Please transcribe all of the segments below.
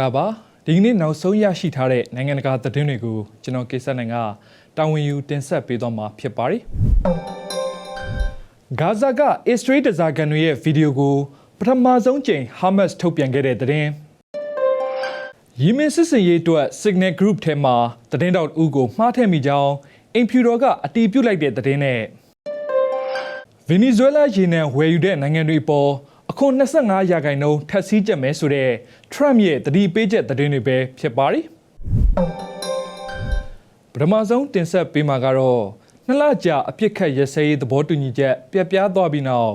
္ဂလာပါဒီကနေ့နောက်ဆုံးရရှိထားတဲ့နိုင်ငံတကာသတင်းတွေကိုကျွန်တော်ကိစ္စနိုင်ကတာဝန်ယူတင်ဆက်ပေးသွားမှာဖြစ်ပါတယ်ဂါဇာကအစ္စရေးဒဇာကန်တွေရဲ့ဗီဒီယိုကိုပထမဆုံးကြိမ်ဟာမတ်စ်ထုတ်ပြန်ခဲ့တဲ့သတင်းယီမင်စစ်စင်ရေးအတွက် Signal Group ထဲမှာသတင်းတောက်ဦးကိုမှားထည့်မိကြောင်းအင်ဖြူတော်ကအတီးပြုတ်လိုက်တဲ့သတင်းနဲ့ဗင်နီဇွဲလားရေနံဝယ်ယူတဲ့နိုင်ငံတွေပေါ်အ ခွန်25ရာခိုင်နှုန်းထပ်ဆီးကြမယ်ဆိုတဲ့ Trump ရဲ့တတိပေးချက်သတင်းတွေပဲဖြစ်ပါတယ်။ပထမဆုံးတင်ဆက်ပေးမှာကတော့နှစ်လကြာအပြစ်ခတ်ရစဲရေးသဘောတူညီချက်ပြက်ပြားသွားပြီးနောက်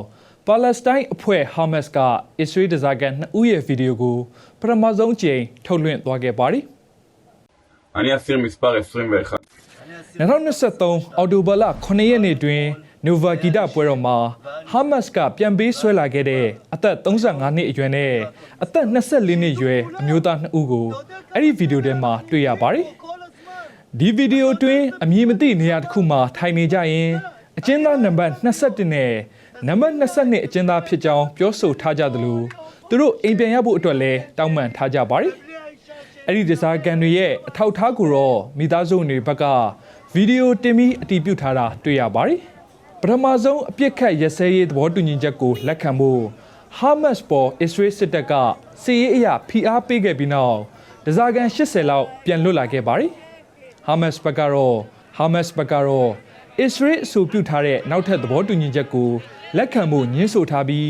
ပါလက်စတိုင်းအဖွဲ့ဟာမတ်စ်ကအစ္စရေးဒဇာကန်2ဦးရဲ့ဗီဒီယိုကိုပထမဆုံးကြိမ်ထုတ်လွှင့်သွားခဲ့ပါတယ်။အနီယာစီမစ်ပါ21 2023အော်တိုဘာလ9ရက်နေ့တွင် နိုဗာဂီတာပွဲတော်မှာဟာမတ်စ်ကပြန်ပေးဆွဲလာခဲ့တဲ့အသက်35နှစ်အရွယ်နဲ့အသက်24နှစ်အရွယ်အမျိုးသား2ဦးကိုအဲ့ဒီဗီဒီယိုထဲမှာတွေ့ရပါတယ်။ဒီဗီဒီယိုတွင်အမည်မသိနေရာတစ်ခုမှာထိုင်နေကြရင်အကျဉ်းသားနံပါတ်21နဲ့နံပါတ်22အကျဉ်းသားဖြစ်ကြောင်းပြောဆိုထားကြသလိုသူတို့အိမ်ပြန်ရဖို့အတွက်လည်းတောင်းပန်ထားကြပါတယ်။အဲ့ဒီဒီဇိုင်ကန်တွေရဲ့အထောက်အထားကိုတော့မိသားစုတွေဘက်ကဗီဒီယိုတင်ပြီးအတည်ပြုထားတာတွေ့ရပါတယ်။ ပထမဆုံးအပြစ်ခတ်ရစဲရေးသဘောတူညီချက်ကိုလက်ခံဖို့ဟာမတ်စ်ပေါ်အစ္စရေးစစ်တပ်ကစီရေးအရာဖိအားပေးခဲ့ပြီးနောက်ဒီဇိုင်ကန်80လောက်ပြန်လွတ်လာခဲ့ပါတယ်။ဟာမတ်စ်ဘက်ကတော့ဟာမတ်စ်ဘက်ကတော့အစ္စရေးအဆိုပြုထားတဲ့နောက်ထပ်သဘောတူညီချက်ကိုလက်ခံဖို့ညှင်းဆိုထားပြီး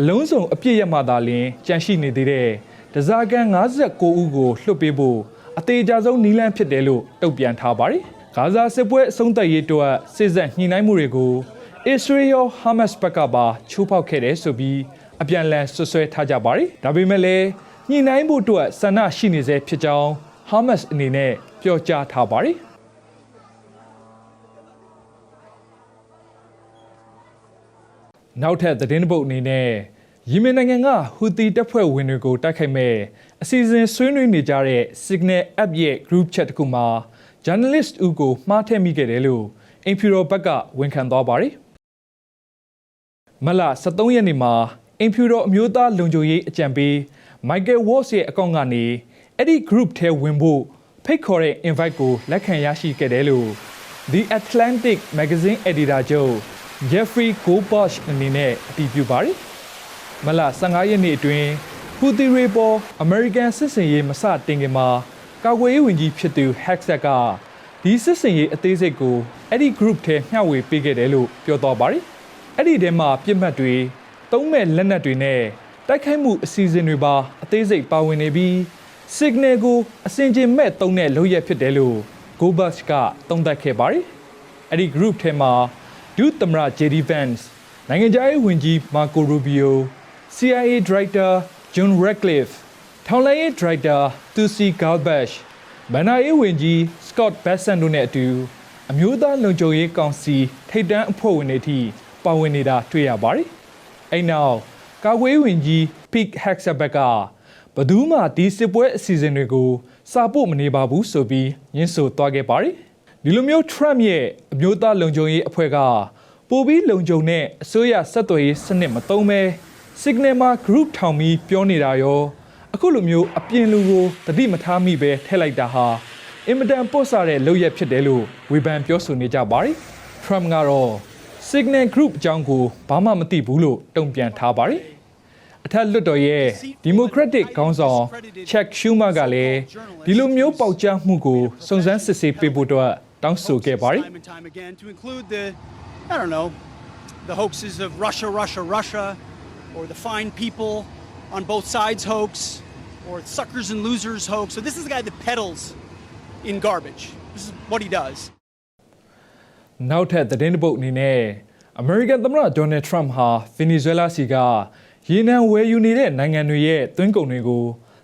အလုံးစုံအပြစ်ရမှသာလျှင်ကြန့်ရှိနေသေးတဲ့ဒဇာကန်59ဦးကိုလွှတ်ပေးဖို့အသေးအကြဆုံးနီးလန်းဖြစ်တယ်လို့တုံ့ပြန်ထားပါတယ်။ ဂါဇာစစ်ပွဲအဆုံးသတ်ရေးအတွက်စစ်ဆက်ညှိနှိုင်းမှုတွေကိုအစ္စရေးရောဟာမတ်စ်ဘက်ကပါချိုးဖောက်ခဲ့တယ်ဆိုပြီးအပြန်အလှန်ဆွဆွဲထားကြပါတယ်။ဒါပေမဲ့လည်းညှိနှိုင်းဖို့အတွက်ဆန္ဒရှိနေစေဖြစ်ကြောင်းဟာမတ်စ်အနေနဲ့ပြောကြားထားပါတယ်။နောက်ထပ်သတင်းတစ်ပုဒ်အနေနဲ့ယီမင်နိုင်ငံကဟူသီတပ်ဖွဲ့ဝင်တွေကိုတိုက်ခိုက်မဲ့အစီအစဉ်ဆွေးနွေးနေကြတဲ့ Signal App ရဲ့ group chat တစ်ခုမှာ journalist ဦးကိုမှားထည့်မိခဲ့တယ်လို့အင်ဖြူတော်ဘက်ကဝန်ခံသွားပါတယ်။မလ23ရက်နေ့မှာအင်ဖြူတော်အမျိုးသားလုံခြုံရေးအကြံပေး Michael Waltz ရဲ့အကောင့်ကနေအဲ့ဒီ group ထဲဝင်ဖို့ဖိတ်ခေါ်တဲ့ invite ကိုလက်ခံရရှိခဲ့တယ်လို့ The Atlantic Magazine editor ချုပ် Jeffrey Goldbush အနေနဲ့အတည်ပြုပါတယ်။မလ15ရက်နေ့အတွင်းဟူသီရေပေါ် American စစ်စင်ရေးမစတင်ခင်မှာ ကာကွယ်ရေးဝန်ကြီးဖြစ်သူ Hexet ကဒီစစ်စင်ရေးအသေးစိတ်ကိုအဲ့ဒီ group ထဲမျှဝေပေးခဲ့တယ်လို့ပြောသွားပါတယ်။အဲ့ဒီထဲမှာပြစ်မှတ်တွေသုံးမဲ့လက်နက်တွေနဲ့တိုက်ခိုက်မှုအစီအစဉ်တွေပါအသေးစိတ်ပါဝင်နေပြီး signal ကိုအစင်ကျင်မဲ့သုံးတဲ့လုပ်ရက်ဖြစ်တယ်လို့ Goldbush ကသုံးသပ်ခဲ့ပါတယ်။အဲ့ဒီ group ထဲမှာဒုသမ္မတ JD Vance နိုင်ငံခြားရေးဝန်ကြီး Marco Rubio CIA Director John Ratcliffe ထောင်လိုင်းရေး Director Tulsi Gabbard ဗန်နာရေးဝန်ကြီး Scott Bessent တို့နဲ့အတူအမျိုးသားလုံခြုံရေးကောင်စီထိပ်တန်းအဖွဲ့ဝင်တွေအထိပါဝင်နေတာတွေ့ရပါတယ်။အဲ့နောက်ကာကွယ်ရေးဝန်ကြီး Pete Hegseth ကဘယ်သူမှဒီစစ်ပွဲအစီအစဉ်တွေကိုစာပို့မနေပါဘူးဆိုပြီးညှင်းဆိုသွားခဲ့ပါတယ်။ဒီလိုမျိုး Trump ရဲ့အမျိုးသားလုံခြုံရေးအဖွဲ့ကပိုပြီးလုံခြုံတဲ့အစိုးရဆက်သွယ်ရေးစနစ်မသုံးဘဲ Signal မှာ group ထောင်ပြီးပြောနေတာရော အခုလိုမျိုးအပြင်လူကိုတတိမထားမိပဲထည့်လိုက်တာဟာအင်မတန်ပို့ဆတဲ့လုပ်ရက်ဖြစ်တယ်လို့ဝေဖန်ပြောဆိုနေကြပါတယ်။ Trump ကတော့ Signal Group အကြောင်းကိုဘာမှမသိဘူးလို့တုံ့ပြန်ထားပါတယ်။အထက်လွှတ်တော်ရဲ့ Democratic ခေါင်းဆောင် Chuck Schumer ကလည်းဒီလိုမျိုးပေါက်ကြားမှုကိုစုံစမ်းစစ်ဆေးပေးဖို့အတွက်တောင်းဆိုခဲ့ပါတယ်။ time and time again to include the, I don't know, the hoaxes of Russia, Russia, Russia, or the fine people on both sides hoax, or suckers and losers hoax. So this is the guy that peddles in garbage. This is what he does. နောက်ထပ်သတင်းတစ်ပုဒ်အနေနဲ့အမေရိကန်သမ္မတဒေါ်နယ်ထရမ့်ဟာဗင်နီဇွဲလားစီကရေနံဝယ်ယူနေတဲ့နိုင်ငံတွေရဲ့သွင်းကုန်တွေကို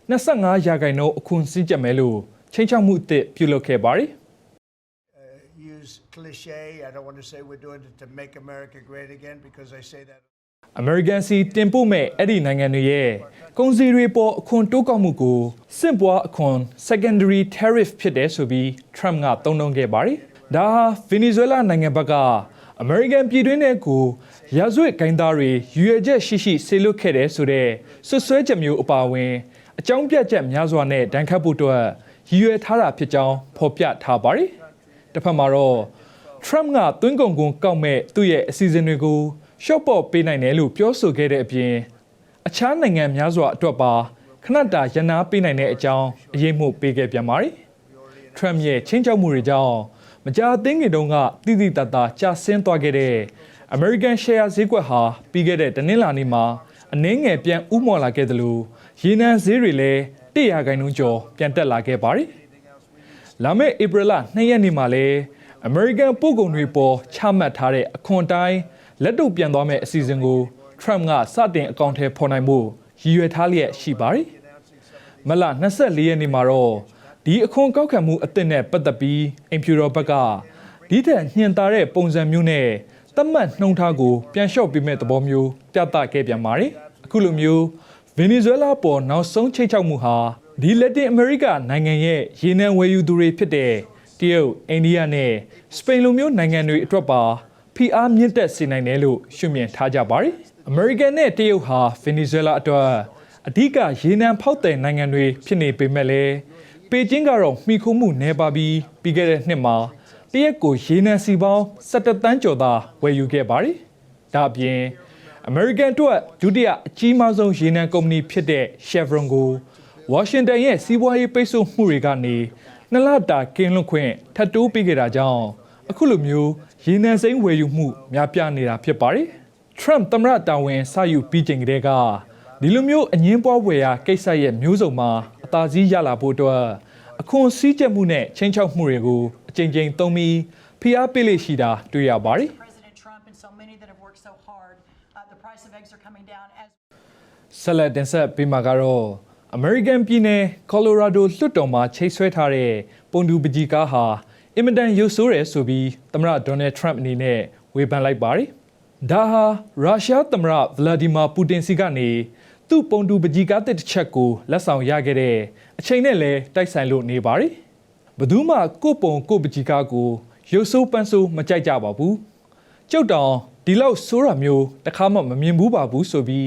25ရာခိုင်နှုန်းအခွန်စည်းကြပ်မယ်လို့ချိန်ချောက်မှုအသစ်ပြုလုပ်ခဲ့ပါတယ် use cliche. I don't want to say we're doing it to make America great again because I say that. ။ American စီတင်ပို့မဲ့အဲ့ဒီနိုင်ငံတွေရဲ့ကုန်စည်တွေပေါ်အခွန်တိုးကောက်မှုကိုစစ်ပွားအခွန် secondary tariff ဖြစ်တယ်ဆိုပြီး Trump ကသုံးနှုန်းခဲ့ပါတယ်။ဒါဟာဗင်နီဇွဲလားနိုင်ငံဘက်ကအမေရိကန်ပြည်တွင်းထဲကိုရာဇဝတ်ဂိုင်းသားတွေရွေချက်ရှိရှိဆေလွတ်ခဲ့တယ်ဆိုတဲ့ဆွဆွဲချက်မျိုးအပါအဝင်အကြောင်းပြချက်များစွာနဲ့ဒဏ်ခတ်ဖို့အတွက်ရည်ရွယ်ထားတာဖြစ်ကြောင်းဖော်ပြထားပါတယ်။တစ်ဖက်မှာတော့ Trump ကသွင်းကုန်ကွန်ကောက်မဲ့သူ့ရဲ့အစီအစဉ်တွေကို ရှော့ပေါ့ပေးနိုင်တယ်လို့ပြောဆိုခဲ့တဲ့အပြင်အခြားနိုင်ငံများစွာအတွက်ပါခဏတာရန်နာပေးနိုင်တဲ့အကြောင်းအရေးမှုပေးခဲ့ပြန်ပါတယ်။ Trump ရဲ့ချင်းချောက်မှုတွေကြောင့်မကြာသေးခင်တုန်းကတိတိတတ်တာကျဆင်းသွားခဲ့တဲ့ American Share ဈေးကွက်ဟာပြီးခဲ့တဲ့တနင်္လာနေ့မှာအနည်းငယ်ပြန်ဥမော်လာခဲ့တယ်လို့ရေနံဈေးတွေလည်း100ခိုင်နှုန်းကျော်ပြန်တက်လာခဲ့ပါတယ်။လာမယ့်ဧပြီလ2ရက်နေ့မှာလည်း American ပို့ကုန်တွေပေါ်ချမှတ်ထားတဲ့အခွန်တိုင်း လက်တုပ်ပြန်သွားမယ့်အစီအစဉ်ကို Trump ကစတင်အကောင့်ထဲပေါ်နိုင်မှုရည်ရွယ်ထားလျက်ရှိပါတယ်။မလ24ရက်နေ့မှာတော့ဒီအခွန်ကောက်ခံမှုအသစ်နဲ့ပတ်သက်ပြီးအင်ဖြူတော်ဘက်ကဒီထက်ညှင်သာတဲ့ပုံစံမျိုးနဲ့သတ်မှတ်နှုံထားကိုပြန်လျှော့ပေးမဲ့သဘောမျိုးပြသခဲ့ပြန်ပါတယ်။အခုလိုမျိုးဗင်နီဇွဲလားပေါ်နောက်ဆုံးချိတ်ချောက်မှုဟာဒီလက်တင်အမေရိကနိုင်ငံရဲ့ရေနံဝယ်ယူသူတွေဖြစ်တဲ့တရုတ်အိန္ဒိယနဲ့စပိန်လိုမျိုးနိုင်ငံတွေအတွက်ပါ ဖိအားမြင့်တက်စေနိုင်တယ်လို့ရှုမြင်ထားကြပါတယ်။ American နဲ့တရုတ်ဟာဗင်နီဇွဲလားအတွက်အဓိကရေနံဖောက်တဲ့နိုင်ငံတွေဖြစ်နေပေမဲ့လည်းပေကျင်းကတော့မှီခိုမှုနှဲပါပြီးပြီးခဲ့တဲ့နှစ်မှာတရက်ကိုရေနံစီပေါင်း17တန်းကျော်သာဝယ်ယူခဲ့ပါတယ်။ဒါ့အပြင် American အတွက်ဒုတိယအကြီးမားဆုံးရေနံကုမ္ပဏီဖြစ်တဲ့ Chevron ကိုဝါရှင်တန်ရဲ့စီးပွားရေးပိတ်ဆို့မှုတွေကနေနှစ်လတာကင်းလွတ်ခွင့်ထပ်တိုးပေးခဲ့တာကြောင့်အခုလိုမျိုး ရေနံစိမ်းဝယ်ယူမှုများပြားနေတာဖြစ်ပါတယ်။ Trump သမ္မတတာဝန်စယူပြီးချိန်ကတည်းကဒီလိုမျိုးအငင်းပွားဝယ်ရာကိစ္စရဲ့မျိုးစုံမှာအသာစီးရလာဖို့အတွက်အခွန်စည်းကျက်မှုနဲ့ချင်းချောက်မှုတွေကိုအကြိမ်ကြိမ်သုံးပြီးဖိအားပေးလိရှိတာတွေ့ရပါတယ်။ President Trump and so many that have worked so hard. Uh, the price of eggs are coming down as ဆက်လက်တင်ဆက်ပေးမှာကတော့ American ပြည်နယ် Colorado လွှတ်တော်မှာချိတ်ဆွဲထားတဲ့ပုံတူပကြီးကားဟာ အင်မတန်ရုပ်ဆိုးတယ်ဆိုပြီးသမ္မတ Donald Trump အနေနဲ့ဝေဖန်လိုက်ပါတယ်။ဒါဟာရုရှားသမ္မတ Vladimir Putin စီကနေသူ့ပုံတူပကြီးကားတစ်ချက်ကိုလက်ဆောင်ရခဲ့တဲ့အချိန်နဲ့လည်းတိုက်ဆိုင်လို့နေပါတယ်။ဘယ်သူမှကိုယ့်ပုံကိုယ့်ပကြီးကားကိုရုပ်ဆိုးပန်းဆိုးမကြိုက်ကြပါဘူး။ကျုပ်တောင်ဒီလောက်ဆိုးတာမျိုးတစ်ခါမှမမြင်ဘူးပါဘူးဆိုပြီး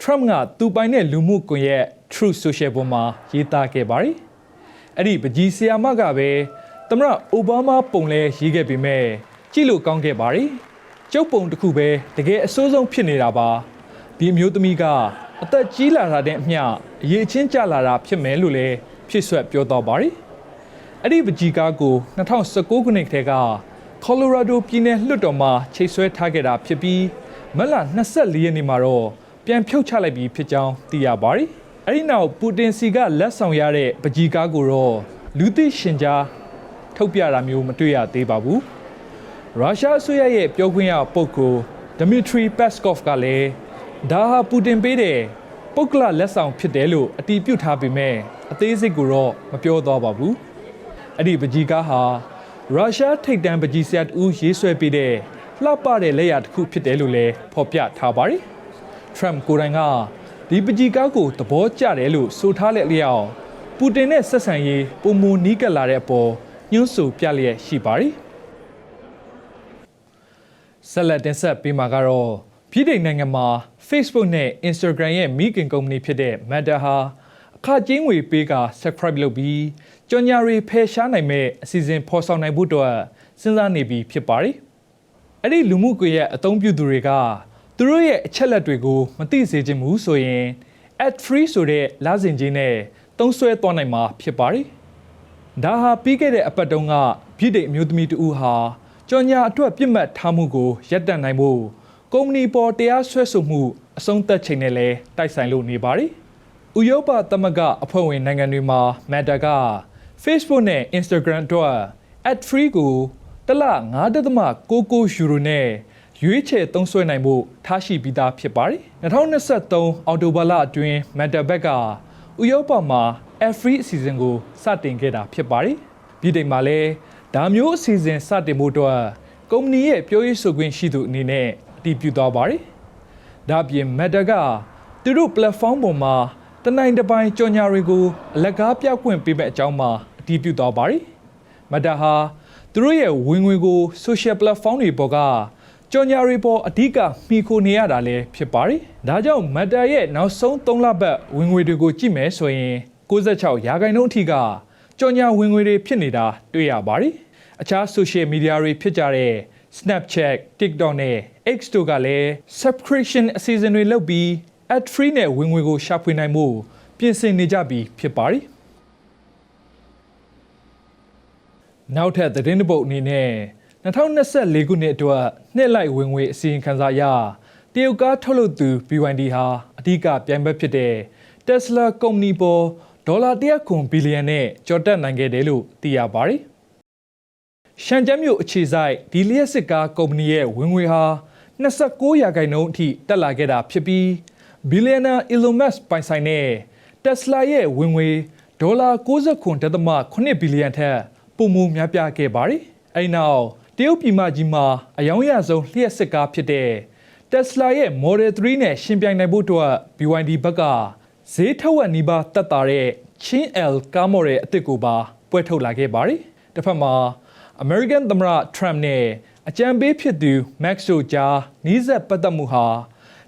Trump ကသူပိုင်တဲ့လူမှုကွန်ရက် Truth Social ပေါ်မှာရေးသားခဲ့ပါတယ်။အဲ့ဒီပကြီးဆီယာမကပဲ သမရအိုဘားမားပုံလဲရေးခဲ့ပေမဲ့ကြည့်လို့ကောင်းခဲ့ပါတယ်။ကျုပ်ပုံတစ်ခုပဲတကယ်အဆိုးဆုံးဖြစ်နေတာပါ။ဒီအမျိုးသမီးကအသက်ကြီးလာတာတဲ့အမျှအရေးချင်းကျလာတာဖြစ်မယ်လို့လည်းဖြစ်ဆွက်ပြောတော့ပါတယ်။အဲ့ဒီပကြီးကားကို2019ခုနှစ်ထဲက Colorado ပြည်နယ်လွှတ်တော်မှာချိတ်ဆွဲထားခဲ့တာဖြစ်ပြီးမတ်လ24ရက်နေ့မှာတော့ပြန်ဖြုတ်ချလိုက်ပြီးဖြစ်ကြောင်းသိရပါတယ်။အဲဒီနောက်ပူတင်စီကလက်ဆောင်ရတဲ့ပကြီးကားကိုတော့လူသိရှင်ကြား ထုတ်ပြတာမျိုးမတွေ့ရသေးပါဘူး။ရုရှားအစိုးရရဲ့ပြောခွင့်ရပုဂ္ဂိုလ်ဒမီထရီပက်စကော့ဖ်ကလည်းဒါဟာပူတင်ပေးတဲ့ပုဂ္ဂလလက်ဆောင်ဖြစ်တယ်လို့အတည်ပြုထားပေမဲ့အသေးစိတ်ကိုတော့မပြောတော့ပါဘူး။အဲ့ဒီပကြီးကားဟာရုရှားထိပ်တန်းပကြီးဆရာတူရေးဆွဲပေးတဲ့လှပတဲ့လက်ရာတစ်ခုဖြစ်တယ်လို့လည်းဖော်ပြထားပါတယ်။ Trump ကိုယ်တိုင်ကဒီပကြီးကားကိုသဘောကျတယ်လို့ဆိုထားတဲ့လျောက်ပူတင်နဲ့ဆက်ဆံရေးပုံမနီးကပ်လာတဲ့အပေါ် ညှို့ဆိုပြလျက်ရှိပါတယ်။ဆက်လက်တင်ဆက်ပေးမှာကတော့ပြည်ထိုင်နိုင်ငံမှာ Facebook နဲ့ Instagram ရဲ့မိခင်ကုမ္ပဏီဖြစ်တဲ့ Meta ဟာအခကျင်းငွေပေးက subscribe လုပ်ပြီးကြော်ညာတွေဖယ်ရှားနိုင်မဲ့အစီအစဉ်ဖော်ဆောင်နိုင်ဖို့အတွက်စဉ်းစားနေပြီဖြစ်ပါတယ်။အဲ့ဒီလူမှုကွန်ရက်အသုံးပြုသူတွေကသူတို့ရဲ့အချက်လက်တွေကိုမသိစေချင်ဘူးဆိုရင် ad free ဆိုတဲ့လာစဉ်ကြီးနဲ့သုံးဆွဲသွားနိုင်မှာဖြစ်ပါတယ်။ ဒါဟာပြီးခဲ့တဲ့အပတ်တုန်းကပြည်ထိုင်အမျိုးသမီးတဦးဟာကြော်ညာအတွက်ပြစ်မှတ်ထားမှုကိုရပ်တန့်နိုင်ဖို့ကုမ္ပဏီပေါ်တရားစွဲဆိုမှုအဆုံးသတ်ချိန်နဲ့လည်းတိုက်ဆိုင်လို့နေပါတယ်။ဥရောပသမဂ္ဂအဖွဲ့ဝင်နိုင်ငံတွေမှာ Meta က Facebook နဲ့ Instagram တို့ ad free ကိုတစ်လ9.99ယူရိုနဲ့ရွေးချယ်သုံးစွဲနိုင်ဖို့ထားရှိပြီးသားဖြစ်ပါတယ်။2023အောက်တိုဘာလအတွင်း Meta ဘက်ကဥရောပမှာ ad free အစီအစဉ်ကိုစတင်ခဲ့တာဖြစ်ပါတယ်။ပြည်တိုင်မှာလည်းဒါမျိုးအစီအစဉ်စတင်ဖို့အတွက်ကုမ္ပဏီရဲ့ပြောရေးဆိုခွင့်ရှိသူအနေနဲ့အတည်ပြုသွားပါတယ်။ဒါ့အပြင် Meta ကသူတို့ platform ပေါ်မှာတနိုင်တစ်ပိုင်းကြော်ညာတွေကိုအလကားပြခွင့်ပေးမဲ့အကြောင်းမှာအတည်ပြုသွားပါတယ်။ Meta ဟာသူတို့ရဲ့ဝင်ငွေကို social platform တွေပေါ်ကကြော်ညာတွေပေါ်အဓိကမှီခိုနေရတာလည်းဖြစ်ပါတယ်။ဒါကြောင့်မက်တာရဲ့နောက်ဆုံး3လပတ်ဝင်ငွေတွေကိုကြည့်မယ်ဆိုရင် 96ရာခိုင်နှုန်းအထိကကြော်ညာဝင်ငွေတွေဖြစ်နေတာတွေ့ရပါတယ်။အခြား social media တွေဖြစ်ကြတဲ့ Snapchat, TikTok နဲ့ X တို့ကလည်း subscription အစီအစဉ်တွေလုပ်ပြီး ad free နဲ့ဝင်ငွေကိုရှာဖွေနိုင်မှုပြင်ဆင်နေကြပြီဖြစ်ပါတယ်။နောက်ထပ်သတင်းတစ်ပုဒ်အနေနဲ့2024ခုနှစ်အတွက်နှစ်လိုက်ဝင်ငွေအစီရင်ခံစာအရတရုတ်ကားထုတ်လုပ်သူ BYD ဟာအဓိကပြိုင်ဘက်ဖြစ်တဲ့ Tesla ကုမ္ပဏီပေါ် ဒေါ်လာ100ခွန်ဘီလီယံနဲ့ကျော်တက်နိုင်ခဲ့တယ်လို့သိရပါတယ်။ရှန်ကျန်းမြို့အခြေစိုက်ဒီလျက်စစ်ကားကုမ္ပဏီရဲ့ဝင်ငွေဟာ29ရာခိုင်နှုန်းအထိတက်လာခဲ့တာဖြစ်ပြီးဘီလီယံနာ Elon Musk ပိုင်ဆိုင်တဲ့ Tesla ရဲ့ဝင်ငွေဒေါ်လာ69.8ဘီလီယံထက်ပိုမိုများပြားခဲ့ပါတယ်။အဲဒီနောက်တရုတ်ပြည်မကြီးမှာအယောင်ရဆုံးလျှက်စစ်ကားဖြစ်တဲ့ Tesla ရဲ့ Model 3နဲ့ရှင်ပြိုင်နိုင်ဖို့အတွက် BYD ဘက်က ဈေးထက်ဝက်နီးပါးတက်တာတဲ့ Chin L ကားမော်ဒယ်အသစ်ကိုပါပွဲထုတ်လာခဲ့ပါတယ်။တစ်ဖက်မှာ American သမ္မတ Trump နဲ့အကြံပေးဖြစ်သူ Max တို့ကြားနီးစပ်ပတ်သက်မှုဟာ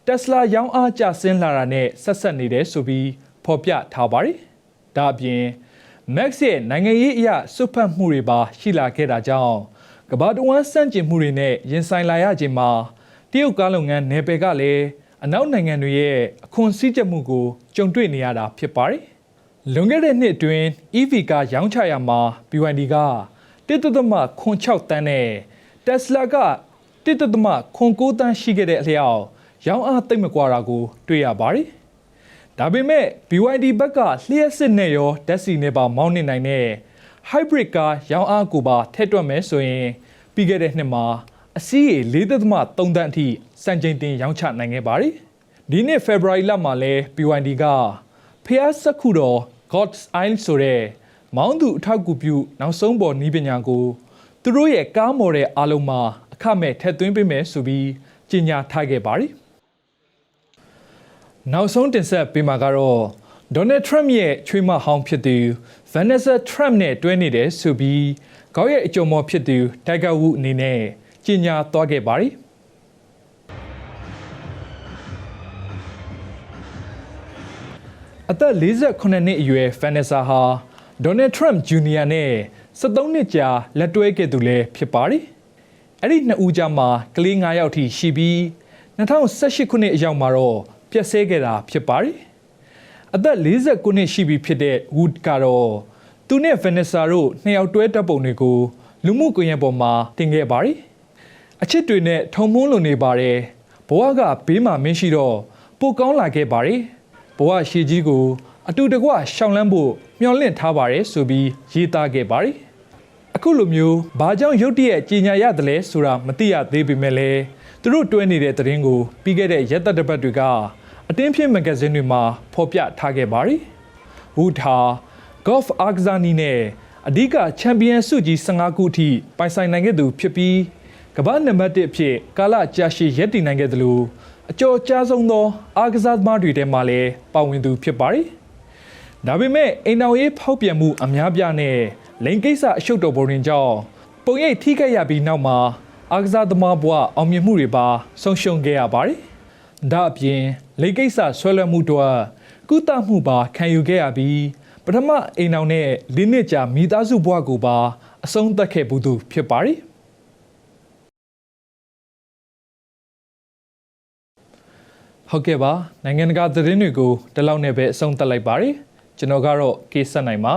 Tesla ရောင်းအားကျဆင်းလာတာနဲ့ဆက်ဆက်နေတယ်ဆိုပြီးဖော်ပြထားပါတယ်။ဒါအပြင် Max ရဲ့နိုင်ငံရေးအရာစွတ်ဖက်မှုတွေပါရှိလာခဲ့တာကြောင့်ကမ္ဘာတဝန်းစန့်ကျင်မှုတွေနဲ့ရင်ဆိုင်လာရခြင်းမှာတရုတ်ကားလုပ်ငန်းနယ်ပယ်ကလည်း အနောက်နိုင်ငံတွေရဲ့အခွန်စည်းကြပ်မှုကိုကြုံတွေ့နေရတာဖြစ်ပါတယ်။လွန်ခဲ့တဲ့နှစ်အတွင်း EV ကားရောင်းချရမှာ BYD က1.6တန်းနဲ့ Tesla က1.9တန်းရှိခဲ့တဲ့အလျောက်ရောင်းအားသိမ့်မကွာတာကိုတွေ့ရပါတယ်။ဒါပေမဲ့ BYD ဘက်ကလျှက်စစ်နဲ့ရောဓာတ်ဆီနဲ့ပါမောင်းနေနိုင်တဲ့ hybrid ကားရောင်းအားကိုပါထည့်တွက်မယ်ဆိုရင်ပြီးခဲ့တဲ့နှစ်မှာ အစီးရေ4.3တန်းအထိစံချိန်တင်ရောင်းချနိုင်ခဲ့ပါတယ်။ဒီနှစ် February လမှာလဲ BYD ကဖျားစက်ခုတော် God's Eye ဆိုတဲ့မောင်းသူအထောက်အကူပြုနောက်ဆုံးပေါ်နီးပညာကိုသူတို့ရဲ့ကားမော်ဒယ်အားလုံးမှာအခမဲ့ထည့်သွင်းပေးမယ်ဆိုပြီးကြေညာထားခဲ့ပါတယ်။နောက်ဆုံးတင်ဆက်ပေးမှာကတော့ဒေါ်နယ်ထရမ့်ရဲ့ချွေးမဟောင်းဖြစ်သူဗန်နက်ဆာထရမ့်နဲ့တွဲနေတယ်ဆိုပြီးခေါင်းရဲ့အကြုံမော်ဖြစ်သူတိုက်ကဝူအနေနဲ့ ကြေညာသွားခဲ့ပါတယ်အသက်48နှစ်အရွယ်ဗန်နက်ဆာဟာဒေါ်နယ်ထရမ့်ဂျူနီယာနဲ့73နှစ်ကြာလက်တွဲခဲ့သူလည်းဖြစ်ပါတယ်အဲ့ဒီနှစ်ဦးကြားမှာကလေး9ယောက်ထိရှိပြီး2018ခုနှစ်အရောက်မှာတော့ပြက်ဆဲခဲ့တာဖြစ်ပါတယ်။အသက်49နှစ်ရှိပြီဖြစ်တဲ့ Wood ကတော့သူနဲ့ Vanessa တို့နှစ်ယောက်တွဲတပ်ပုံတွေကိုလူမှုကွန်ရက်ပေါ်မှာတင်ခဲ့ပါတယ်။ အချစ်တွေနဲ့ထုံမုန်းလိုနေပါတယ်။ဘဝကဘေးမှာမင်းရှိတော့ပိုကောင်းလာခဲ့ပါတယ်။ဘဝရှည်ကြီးကို အတူတကွရှောင်လန်းဖို့မျှော်လင့်ထားပါတယ်ဆိုပြီးရေးသားခဲ့ပါတယ်။အခုလိုမျိုးဘာကြောင့်ရုတ်တရက်ကြီးညာရတယ်လဲဆိုတာမသိရသေးပေမဲ့လည်းသူတို့တွဲနေတဲ့သတင်းကိုပြီးခဲ့တဲ့ရက်သက်တစ်ပတ်တွေကအတင်းဖြစ်မဂ္ဂဇင်းတွေမှာဖော်ပြထားခဲ့ပါတယ်။ဝူထာ Golf အားကစားနည်းနဲ့အဓိကချန်ပီယံဆုကြီး15ခုအထိပိုင်ဆိုင်နိုင်ခဲ့သူဖြစ်ပြီး ကမ္ဘာနံပါတ်1အဖြစ်ကာလကြာရှည်ရပ်တည်နိုင်ခဲ့သလိုအကျော်ကြားဆုံးသောအားကစားသမားတွေထဲမှာလည်းပါဝင်သူဖြစ်ပါတယ်။ဒါပေမဲ့အိမ်တော်ရေးဖောက်ပြန်မှုအများပြားနဲ့လိန်ကိစ္စအရှုပ်တော်ပုံရင်ကြောင့်ပုံရိပ်ထိခိုက်ရပြီးနောက်မှာအားကစားသမားဘဝအောင်မြင်မှုတွေပါဆုံးရှုံးခဲ့ရပါတယ်။ဒါအပြင်လိန်ကိစ္စဆွဲလွှဲမှုတို့ကုသမှုပါခံယူခဲ့ရပြီးပထမအိမ်တော်နဲ့လေးနှစ်ကြာမိသားစုဘဝကိုပါအဆုံးသတ်ခဲ့ဘူးသူဖြစ်ပါတယ်။ ဟုတ်ကဲ့ပါနိုင်ငံတကာသတင်းတွေကိုဒီလောက်နဲ့ပဲအဆုံးသတ်လိုက်ပါတယ်ကျွန်တော်ကတော့ကေဆက်နိုင်ပါ